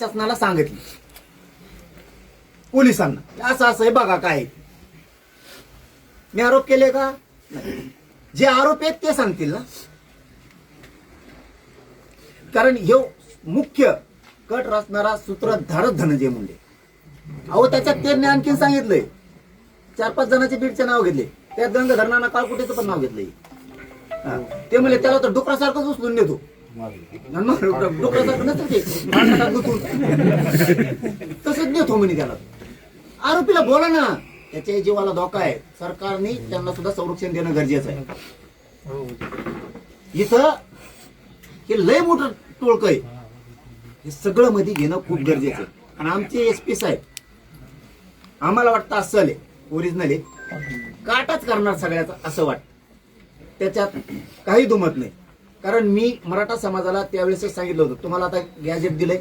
शासनाला सांगितली. पोलिसांना. असं असं आहे बघा काय आहे. मी आरोप केले का? नाही. जे आरोप आहेत ते सांगतील ना. कारण हे मुख्य कट रचणारा सूत्रधारच धनंजय मुंडे. अहो त्याच्यात त्यांनी आणखीन सांगितलंय. चार पाच जणांचे बीडचे नाव घेतले. त्यात गंगाधरणाना काळकुटीचं पण नाव घेतलंय. ते म्हणले त्याला तर डुकरासारखंच उचलून नेतो. तसंच नेतो म्हणे त्याला आरोपीला बोला ना. त्याच्या जीवाला धोका आहे. सरकारने त्यांना सुद्धा संरक्षण देणं गरजेचं आहे. इथं हे लय मोठं टोळक आहे. हे सगळं मध्ये घेणं खूप गरजेचं आहे. आणि आमचे एस पी साहेब आम्हाला वाटतं असं आले ओरिजिनल आहे. काटाच करणार सगळ्याचा असं वाटतं. त्याच्यात काही दुमत नाही. कारण मी मराठा समाजाला त्यावेळेसच सांगितलं होतं. तुम्हाला आता गॅजेट दिलंय.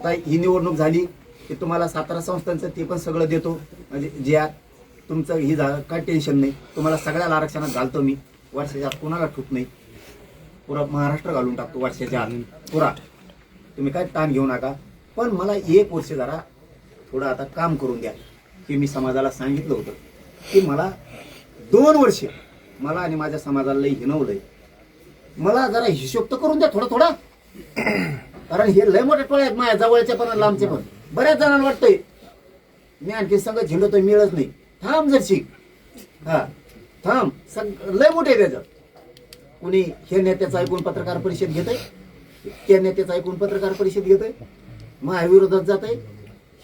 आता ही निवडणूक झाली की तुम्हाला सातारा संस्थांचं ते पण सगळं देतो. म्हणजे जे आ- तुमचं ही झालं काय टेन्शन नाही. तुम्हाला सगळ्याला आरक्षणात घालतो मी. वर्षाच्या आत कोणाला ठूक नाही. पुरा महाराष्ट्र घालून टाकतो वर्षाच्या आत. पुरा. तुम्ही काय ताण घेऊ नका. पण मला एक वर्ष जरा थोडं आता काम करून द्या. की मी समाजाला सांगितलं होतं. की मला दोन वर्ष मला आणि माझ्या समाजाला लई हिनवलंय मला जरा हिशोब तर करून द्या थोडा थोडा. कारण हे लय मोठे टोळे आहेत माझ्या जवळचे पण लांबचे पण. बऱ्याच जणांना वाटतंय मी आणखी सगळं झेंडो तर मिळत नाही. थांब जर शिक हा थांब. सग लय मोठे त्याचं. कुणी हे नेत्याचं ऐकून पत्रकार परिषद घेत आहे त्या नेत्याचं ऐकून पत्रकार परिषद घेत आहे महाविरोधात जात आहे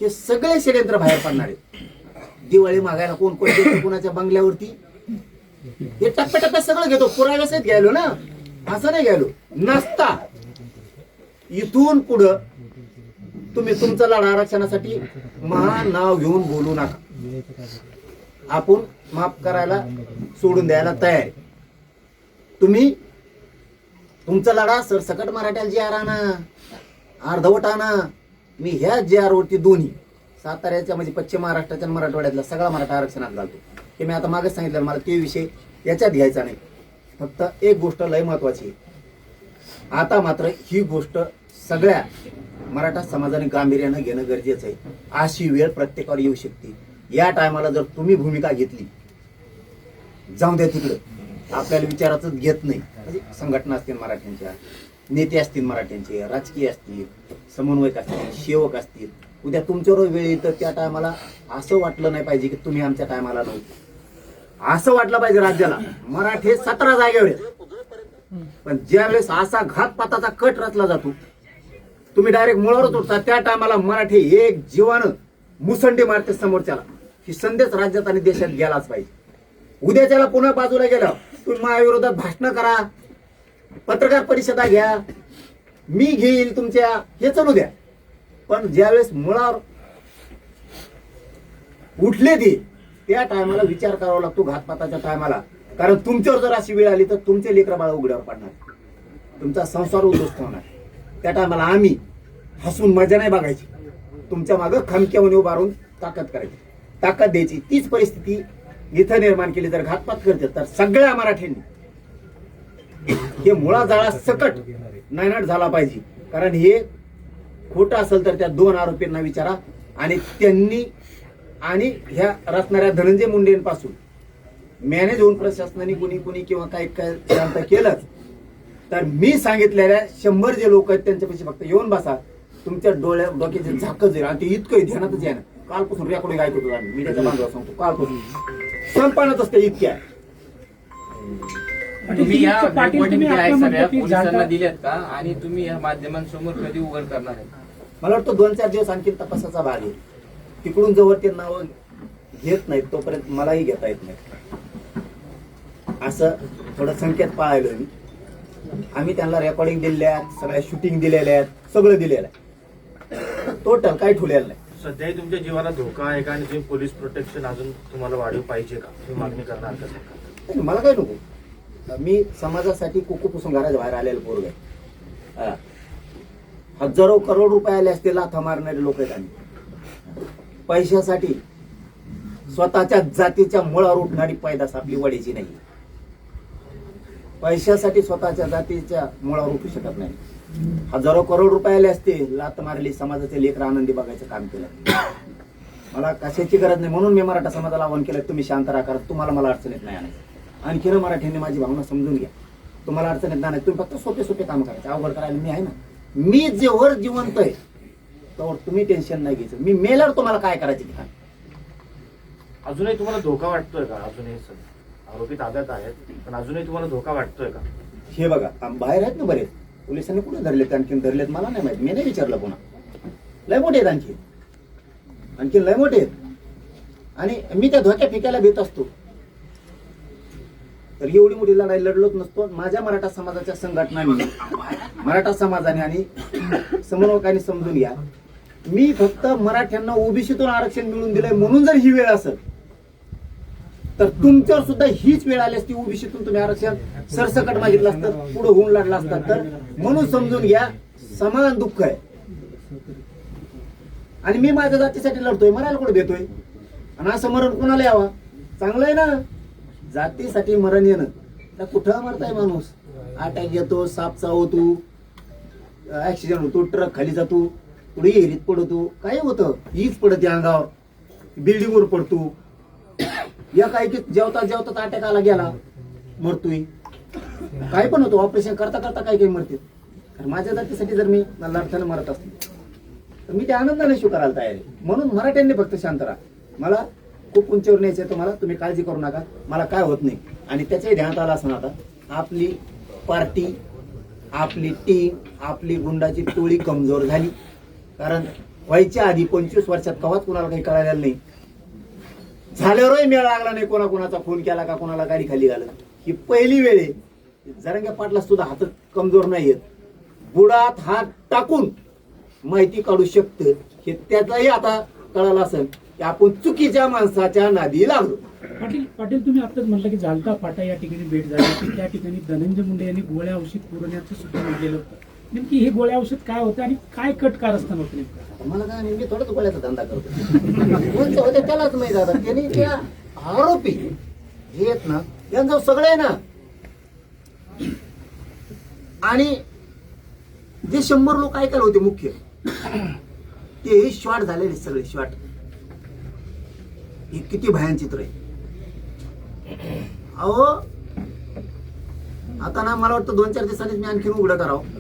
हे सगळे षडयंत्र बाहेर पडणार आहेत. दिवाळी मागायला कोण कोण कोणाच्या बंगल्यावरती? हे टप्प्याटप्प्यात सगळं घेतो. पुराव्यासहित घ्यायलो ना? असं नाही घ्यायलो नसता. इथून पुढं तुम्ही तुमचा लढा आरक्षणासाठी महान नाव घेऊन बोलू नका. आपण माफ करायला सोडून द्यायला तयार तुम्ही तुमचा लढा सरसकट मराठ्याला जे आर आणा अर्धवट आणा. मी ह्या जे आर वरती दोन्ही साताऱ्याच्या म्हणजे पश्चिम महाराष्ट्राच्या मराठवाड्यातला सगळा मराठा आरक्षणात घालतो. हे मी आता मागे सांगितलं मला ते विषय याच्यात घ्यायचा नाही. फक्त एक गोष्ट लय महत्वाची आहे. आता मात्र ही गोष्ट सगळ्या मराठा समाजाने गांभीर्यानं घेणं गरजेचं आहे. अशी वेळ प्रत्येकावर येऊ शकते. या टायमाला जर तुम्ही भूमिका घेतली जाऊ द्या तिकडं. आपल्याला विचाराच घेत नाही. म्हणजे संघटना असतील मराठ्यांच्या नेते असतील मराठ्यांचे राजकीय असतील समन्वयक असतील सेवक असतील. उद्या तुमच्यावर वेळ येतं त्या टायमाला असं वाटलं नाही पाहिजे की तुम्ही आमच्या टायमाला नव्हते. असं वाटलं पाहिजे राज्याला. मराठे सतरा जागेवर आहेत. पण ज्यावेळेस असा घातपाताचा कट रचला जातो तुम्ही डायरेक्ट मुळावरच उठता त्या टायमाला मराठी एक जीवानं मुसंडी मारते समोरच्याला. ही संदेश राज्यात आणि देशात गेलाच पाहिजे. उद्याच्याला पुन्हा बाजूला गेलं तुम्ही माझ्याविरोधात भाषण करा पत्रकार परिषदा घ्या मी घेईल तुमच्या हे चालू द्या. पण ज्यावेळेस मुळावर उठले ते त्या टायमाला विचार करावा लागतो घातपाताच्या टायमाला. कारण तुमच्यावर जर अशी वेळ आली तर तुमचे लेकर बाळ उघड्यावर पडणार. तुमचा संसार उद्ध्वस्त होणार. त्या टायमाला आम्ही हसून मजा नाही बघायची. तुमच्या मागं खमक्यावून उभारून ताकद करायची. ताकद द्यायची. तीच परिस्थिती इथं निर्माण केली. जर घातपात करते तर सगळ्या मराठ्यांनी. हे मुळा जाळा सकट नायनाट झाला पाहिजे. कारण हे खोटं असेल तर त्या दोन आरोपींना विचारा आणि त्यांनी आणि ह्या रचणाऱ्या धनंजय मुंडेंपासून मॅनेज होऊन प्रशासनाने कुणी कुणी किंवा काही काय केलंच. तर मी सांगितलेल्या शंभर जे लोक आहेत त्यांच्यापाशी फक्त येऊन बसा. तुमच्या डोळ्या डोक्याचे झाकच येईल आणि ते इतकं ध्यानातच आहे ना. कालपासून रेकॉर्डिंग ऐकतो आम्ही. मीडियाच्या बांधवा सांगतो कालपासून. संपानच ते इतक्या. तुम्ही या जे आहे सगळ्या पोलिसांना दिल्यात का? आणि तुम्ही या माध्यमांसमोर कधी उघड करणार आहे? मला वाटतं दोन चार दिवस आणखी तपासाचा भाग आहे. तिकडून जवळ ते नाव घेत नाहीत तोपर्यंत मलाही घेता येत नाही असं थोडं संकेत पाळायलोय मी. आम्ही त्यांना रेकॉर्डिंग दिलेल्या आहेत सगळ्या शूटिंग दिलेल्या आहेत सगळं दिलेलं आहे. टोटल काही ठेवलेलं नाही. सध्याही तुमच्या जीवाला धोका आहे का? आणि तुम्ही पोलीस प्रोटेक्शन अजून तुम्हाला वाढीव पाहिजे का? तुम्ही मागणी करणार का मला काय नको. मी समाजासाठी कुकू पुसून घराच्या बाहेर आलेलं पोरग आहे. हजारो करोड रुपये आले असते लाथा मारणारे लोक आहेत आम्ही. पैशासाठी स्वतःच्या जातीच्या मुळावर उठणारी पैदास आपली वडीची नाही. पैशासाठी स्वतःच्या जातीच्या मुळावर उठू शकत नाही. हजारो करोड रुपये आले असते लात मारली समाजाचे लेकर आनंदी बघायचं काम केलं. मला कशाची गरज नाही म्हणून मी मराठा समाजाला आव्हान केलं तुम्ही शांत राहा कारण तुम्हाला मला अडचण येत नाही आणायचं आणखीन मराठ्यांनी माझी भावना समजून घ्या. तुम्हाला अडचण येत नाही तुम्ही फक्त सोपे सोपे काम करायचे. अवघड करायला मी आहे ना. मी जे जिवंत आहे तर तुम्ही टेन्शन नाही घ्यायचं. मी मेल्यावर तुम्हाला काय करायचे ते. अजूनही तुम्हाला धोका वाटतोय का? अजूनही सर. आरोपी ताब्यात आहेत पण अजूनही तुम्हाला धोका वाटतोय का? हे बघा आम- बाहेर आहेत ना बरेच. पोलिसांनी कुठे धरलेत आणखीन? धरलेत मला नाही माहीत. मी नाही विचारलं पुन्हा. लय मोठे आहेत आणखी आणखीन लय मोठे आहेत. आणि मी त्या धोक्या फिकायला भीत असतो. तर एवढी मोठी लढाई लढलोच नसतो. माझ्या मराठा समाजाच्या संघटनांनी मराठा समाजाने आणि समन्वयकांनी समजून घ्या. मी फक्त मराठ्यांना ओबीसीतून आरक्षण मिळून दिलंय म्हणून जर ही वेळ असेल तर तुमच्यावर सुद्धा हीच वेळ आली असती ओबीसीतून तुम्ही आरक्षण सरसकट मागितलं असतं पुढे होऊन लागलं असतं. तर म्हणून समजून घ्या समान दुःख आहे. आणि मी माझ्या जातीसाठी लढतोय मरायला कुठे देतोय? आणि असं मरण कोणाला यावा? चांगलं आहे ना? जातीसाठी मरण येणं. तर कुठं मरताय माणूस? अटॅक येतो साप चावतो ऍक्सिडेंट होतो ट्रक खाली जातो. पुढे एरीत पडतो. काय होतं? हीच पडते अंगावर. बिल्डिंगवर पडतो. या काय की जेवता जेवता ताट्या काला गेला. मरतोय. काय पण होतो. ऑपरेशन करता करता काही काही मरते. तर माझ्या जातीसाठी जर मी लढताना मरत असते तर मी ते आनंदाने स्वीकारायला तयार आहे. म्हणून मराठ्यांनी फक्त शांत राहा. मला खूप उंचीवर न्यायचं आहे तुम्हाला तुम्ही काळजी करू नका. मला काय होत नाही. आणि त्याच्याही ध्यानात आलं असं आता. आपली पार्टी आपली टीम आपली गुंडाची टोळी कमजोर झाली. कारण व्हायच्या आधी पंचवीस वर्षात कवाच कुणाला काही कळायला नाही. झाल्यावरही मेळ लागला नाही कोणा कोणाचा फोन केला का कोणाला गाडी खाली घालत. ही पहिली वेळ आहे. जरंग्या पाटला सुद्धा हात कमजोर नाहीयेत बुडात हात टाकून माहिती काढू शकतं. हे त्याचाही आता कळालं असेल की आपण चुकीच्या माणसाच्या नादी लागलो. पाटील पाटील तुम्ही आताच म्हटलं की जालता फाटा या ठिकाणी भेट झाली. त्या ठिकाणी धनंजय मुंडे यांनी गोळ्या औषध पुरवण्याचं सुद्धा म्हटलेलं होतं. नेमकी हे गोळ्या औषध काय होतं आणि काय कट कारस्थान होतं नेमकं? मला काय नेमकी मी थोडंच गोळ्याचा धंदा करतो. कोणचं होते त्यालाच माहीत आता. त्यांनी त्या आरोपी जे आहेत ना यांचं सगळं आहे ना. आणि जे शंभर लोक ऐकायला होते मुख्य ते शॉर्ट झालेले सगळे शॉर्ट हे किती भयान चित्र आहे. अहो आता ना मला वाटतं दोन चार दिवसांनीच मी आणखीन उघडं करावं.